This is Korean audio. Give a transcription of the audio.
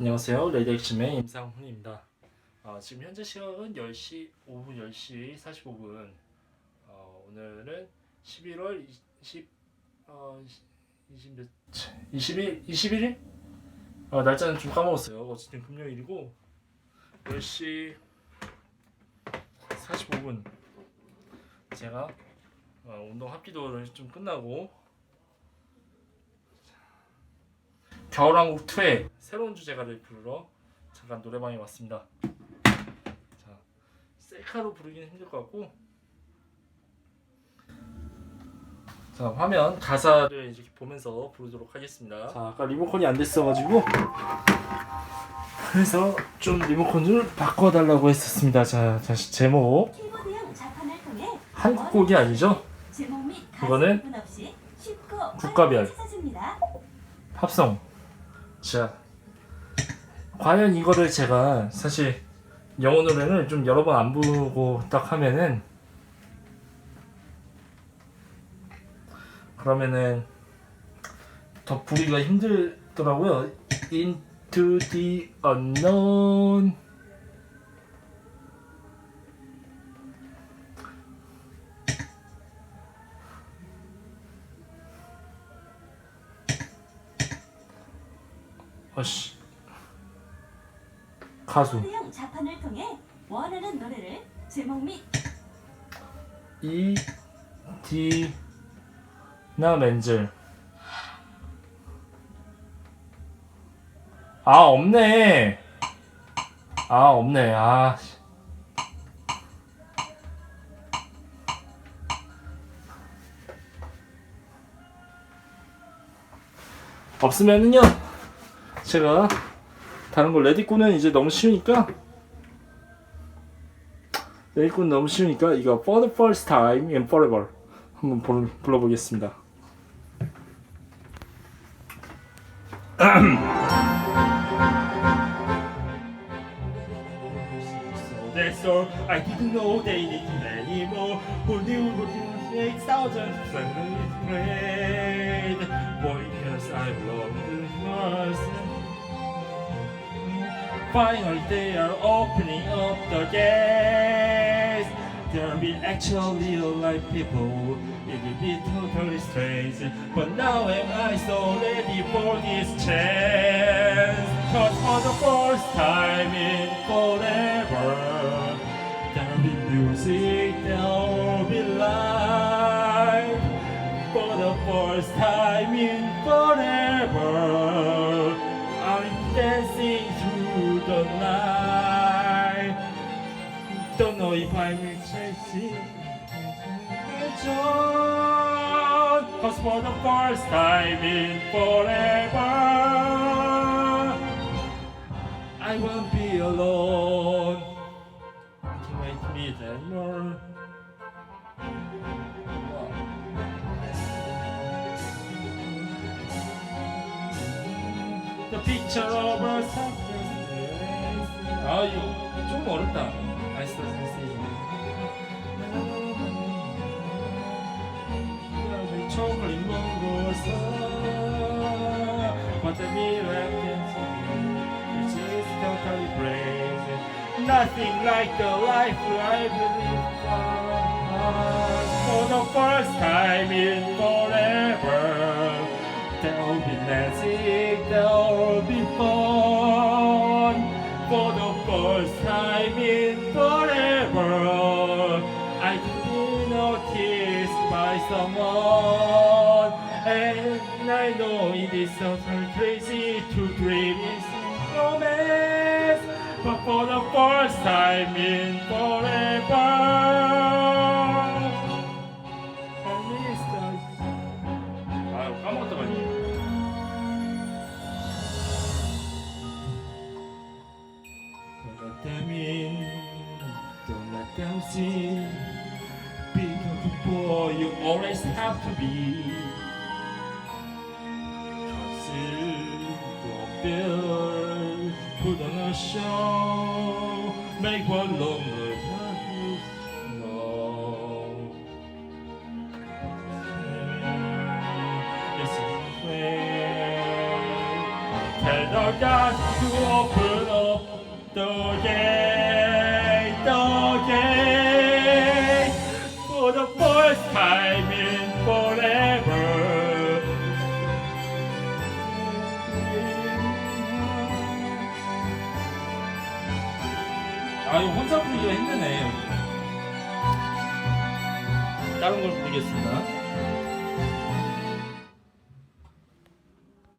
안녕하세요. 레드 엑심의 임상훈입니다. 어, 지금 현재 시각은 10시 오후 10시 45분. 어, 오늘은 11월 20 어, 20 몇, 21 21일? 어, 날짜는 좀 까먹었어요. 어쨌든 금요일이고 10시 45분. 제가 어, 운동 합기도를 좀 끝나고 겨울왕국 2의 새로운 주제가를 부르러 잠깐 노래방에 왔습니다. 자, 셀카로 부르기는 힘들 것 같고, 자 화면 가사를 이렇게 보면서 부르도록 하겠습니다. 자, 아까 리모컨이 안 됐어가지고 그래서 좀 리모컨 을 바꿔달라고 했었습니다. 자, 다시 제목 한국 곡이 아니죠? 제목 및 이거는 국가별. 합성. 자, 과연 이거를 제가 사실 영어 노래를 좀 여러 번 안 부르고 딱 하면은 그러면은 더 부르기가 힘들더라고요. Into the unknown. 어씨. 가수. 자판을 통해 원하는 노래를 제목 및 이, 디, 나 멘젤. 아, 없네. 아, 없네. 아. 씨. 없으면은요, 제가 다른 거 레디꾸는 이제 너무 쉬우니까 레디꾸는 너무 쉬우니까 이거 For the first time and forever 한번 불, 불러보겠습니다. That's all. I didn't know they needed anymore. Who knew who knew eight thousand suddenly prayed. Boy, because I loved most. Finally, they are opening up the gates. There'll be actually alive people. It will be totally strange. But now am I so ready for this chance? Cause for the first time in forever, there'll be music, there'll be light. For the first time in Don't know if I'm chasing John, cause for the first time in forever, I won't be alone. I can't wait to meet them more. The picture of a success. 아 이거 좀 어렵다. Christmas message. Chocolate which is. Nothing like the life I believe for. For the first time in forever. someone And I know it is so crazy to dream in romance But for the first time in forever I miss the 아 까먹었다 말이야 Don't let them in Don't let them see Be all you always have to be. Consume your fear, put on a show, make one lonely no. It's clear. Tell our God to open up the gate. First time in forever. 아 이거 혼자 부르기가 힘드네. 다른 걸 부르겠습니다.